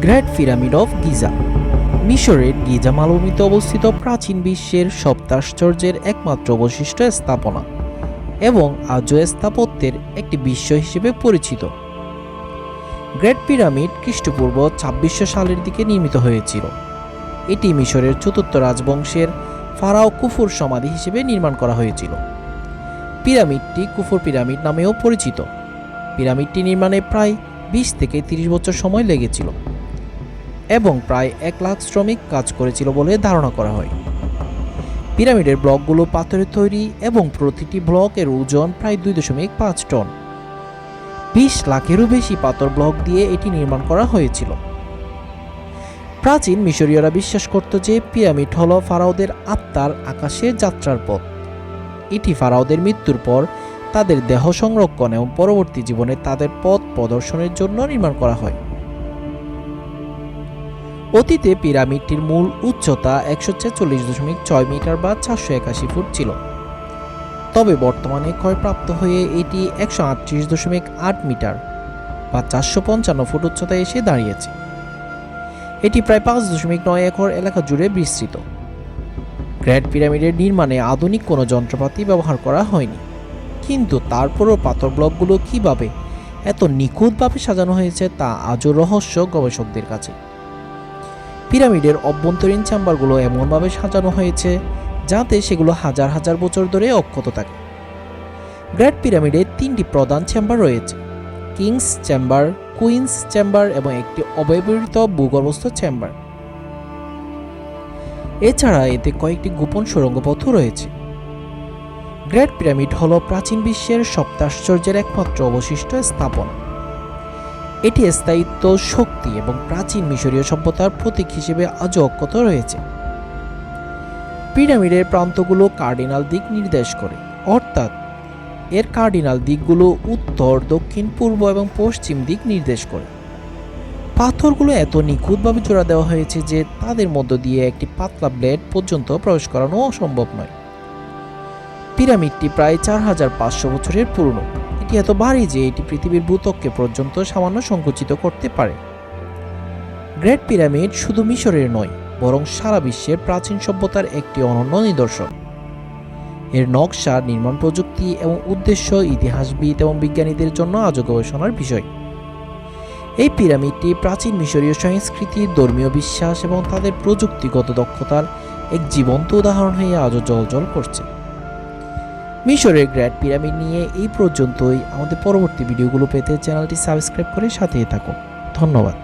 Great pyramid of Giza. মিশরের Giza মালভূমিতে অবস্থিত প্রাচীন বিশ্বের সপ্তাশ্চর্যের একমাত্র বৈশিষ্ট্য স্থাপনা এবং আজও স্থাপত্যের একটি বিশ্ব হিসেবে পরিচিত। গ্রেট পিরামিড খ্রিস্টপূর্ব ছাব্বিশশো সালের দিকে নির্মিত হয়েছিল। এটি মিশরের চতুর্থ রাজবংশের ফারাও কুফুর সমাধি হিসেবে নির্মাণ করা হয়েছিল। পিরামিডটি কুফুর পিরামিড নামেও পরিচিত। পিরামিডটি নির্মাণে প্রায় বিশ থেকে তিরিশ বছর সময় লেগেছিল এবং প্রায় এক লাখ শ্রমিক কাজ করেছিল বলে ধারণা করা হয়। পিরামিডের ব্লকগুলো পাথরের তৈরি এবং প্রতিটি ব্লকের ওজন প্রায় দুই দশমিক পাঁচ টন। বিশ লাখেরও বেশি পাথর ব্লক দিয়ে এটি নির্মাণ করা হয়েছিল। প্রাচীন মিশরীয়রা বিশ্বাস করত যে পিরামিড হল ফারাওদের আত্মার আকাশে যাত্রার পথ। এটি ফারাওদের মৃত্যুর পর তাদের দেহ সংরক্ষণ এবং পরবর্তী জীবনে তাদের পথ প্রদর্শনের জন্য নির্মাণ করা হয়। অতীতে পিরামিডটির মূল উচ্চতা একশো ছেচল্লিশ দশমিক ছয় মিটার বা চারশো একাশি ফুট ছিল। তবে বর্তমানে ক্ষয়প্রাপ্ত হয়ে এটি একশো আটত্রিশ দশমিক আট মিটার বা চারশো পঞ্চান্ন ফুট উচ্চতায় এসে দাঁড়িয়েছে। এটি প্রায় পাঁচ দশমিক নয় একর এলাকা জুড়ে বিস্তৃত। গ্র্যান্ড পিরামিডের নির্মাণে আধুনিক কোনো যন্ত্রপাতি ব্যবহার করা হয়নি। কিন্তু তারপরও পাথর ব্লকগুলো কীভাবে এত নিখুঁতভাবে সাজানো হয়েছে তা আজও রহস্য গবেষকদের কাছে। পিরামিডের অভ্যন্তরীণ চেম্বারগুলো এমনভাবে সাজানো হয়েছে যাতে সেগুলো হাজার হাজার বছর ধরে অক্ষত থাকে। গ্রেট পিরামিডে তিনটি প্রধান চেম্বার রয়েছে, কিংস চেম্বার, কুইন্স চেম্বার এবং একটি অব্যবহৃত ভূগর্ভস্থ চেম্বার। এছাড়া এতে কয়েকটি গোপন সুড়ঙ্গপথও রয়েছে। গ্রেট পিরামিড হল প্রাচীন বিশ্বের সপ্তাশ্চর্যের একমাত্র অবশিষ্ট স্থাপনা। এটি স্থায়িত্ব, শক্তি এবং প্রাচীন মিশরীয় সভ্যতার প্রতীক হিসেবে আজও অক্ষত রয়েছে। পিরামিডের প্রান্তগুলো কার্ডিনাল দিক নির্দেশ করে, অর্থাৎ এর কার্ডিনাল দিকগুলো উত্তর, দক্ষিণ, পূর্ব এবং পশ্চিম দিক নির্দেশ করে। পাথরগুলো এত নিখুঁতভাবে জোড়া দেওয়া হয়েছে যে তাদের মধ্য দিয়ে একটি পাতলা ব্লেড পর্যন্ত প্রবেশ করানো অসম্ভব নয়। পিরামিডটি প্রায় চার হাজার পাঁচশো বছরের পুরনো। এটি এত ভারী যে এটি পৃথিবীর ভূতককে পর্যন্ত সামান্য সংকুচিত করতে পারে। গ্রেট পিরামিড শুধু মিশরের নয়, বরং সারা বিশ্বের প্রাচীন সভ্যতার একটি অনন্য নিদর্শন। এর নকশা, নির্মাণ প্রযুক্তি এবং উদ্দেশ্য ইতিহাসবিদ এবং বিজ্ঞানীদের জন্য আজও গবেষণার বিষয়। এই পিরামিডটি প্রাচীন মিশরীয় সংস্কৃতি ধর্মীয় বিশ্বাস এবং তাদের প্রযুক্তিগত দক্ষতার এক জীবন্ত উদাহরণ হয়ে আজও জলজল করছে। মিশরের গ্র্যান্ড পিরামিড নিয়ে এই পর্যন্তই। আমাদের পরবর্তী ভিডিওগুলো পেতে চ্যানেলটি সাবস্ক্রাইব করে সাথেই থাকুন। ধন্যবাদ।